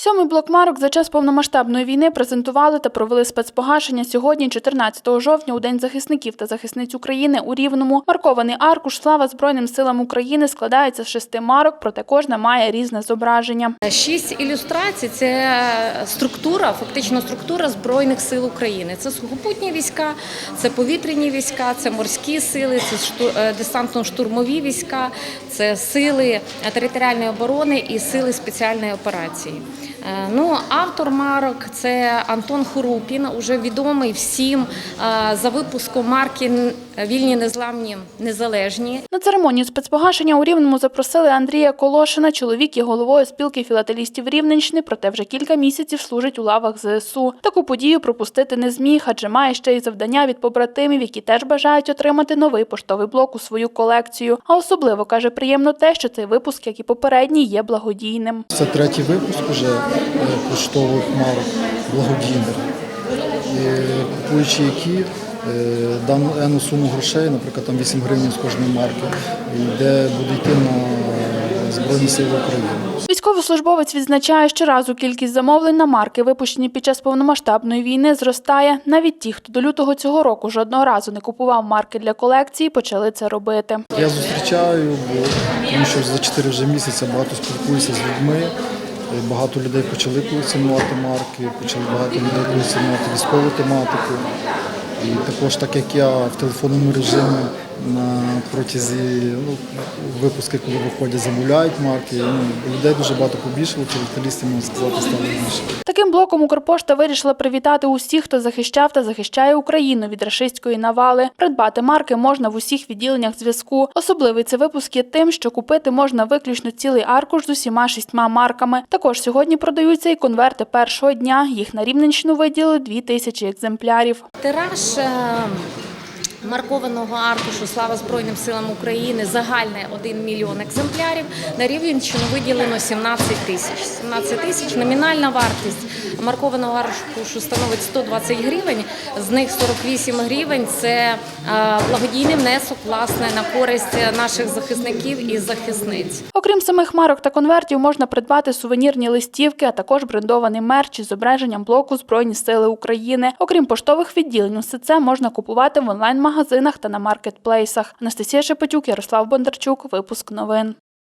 Сьомий блок марок за час повномасштабної війни презентували та провели спецпогашення сьогодні, 14 жовтня, у День захисників та захисниць України у Рівному. Маркований аркуш «Слава Збройним силам України» складається з шести марок, проте кожна має різне зображення. Шість ілюстрацій це структура, фактично структура Збройних сил України. Це сухопутні війська, це повітряні війська, це морські сили, це е, десантно-штурмові війська, це сили територіальної оборони і сили спеціальної операції. Е, Ну, автор марок це Антон Хорупін, уже відомий всім е, за випуском марки Вільні незламні незалежні. На церемонію спецпогашення у Рівному запросили Андрія Колошина. Чоловік є головою спілки філателістів Рівненщини, проте вже кілька місяців служить у лавах ЗСУ. Таку подію пропустити не зміг, адже має ще й завдання від побратимів, які теж бажають отримати новий поштовий блок у свою колекцію. А особливо каже приємно те, що цей випуск, як і попередній, є благодійним. Це третій випуск уже поштових марок благодійних. Купуючи які е, дану ену суму грошей, наприклад, там 8 гривень з кожної марки, йде буде йти на Збройні Сили України. Військовослужбовець відзначає, що разу кількість замовлень на марки, випущені під час повномасштабної війни, зростає. Навіть ті, хто до лютого цього року жодного разу не купував марки для колекції, почали це робити. Я зустрічаю, бо тому що за 4 вже місяці багато спілкуюся з людьми. Е, Багато людей почали колекціонувати марки, почали багато людей колекціонувати військову тематику. І також, так як я в телефонному режимі на протязі ну, випуски, коли виходять, замовляють марки. Ну, людей дуже багато побільшало, філателістів, можна сказати, стало більше. Таким блоком Укрпошта вирішила привітати усіх, хто захищав та захищає Україну від рашистської навали. Придбати марки можна в усіх відділеннях зв'язку. Особливий це випуск є тим, що купити можна виключно цілий аркуш з усіма шістьма марками. Також сьогодні продаються і конверти першого дня. Їх на Рівненщину виділили дві тисячі екземплярів. Тираж е, маркованого аркушу Слава Збройним силам України загальне 1 мільйон екземплярів. На Рівненщину виділено 17 тисяч. 17 тисяч номінальна вартість маркованого аркушу становить 120 гривень. З них 48 гривень це е, благодійний внесок власне на користь наших захисників і захисниць. Окрім самих марок та конвертів, можна придбати сувенірні листівки, а також брендований мерч із зображенням блоку Збройні Сили України. Окрім поштових відділень, усе це можна купувати в онлайн-магазинах та на маркетплейсах. Анастасія Шепетюк, Ярослав Бондарчук. Випуск новин.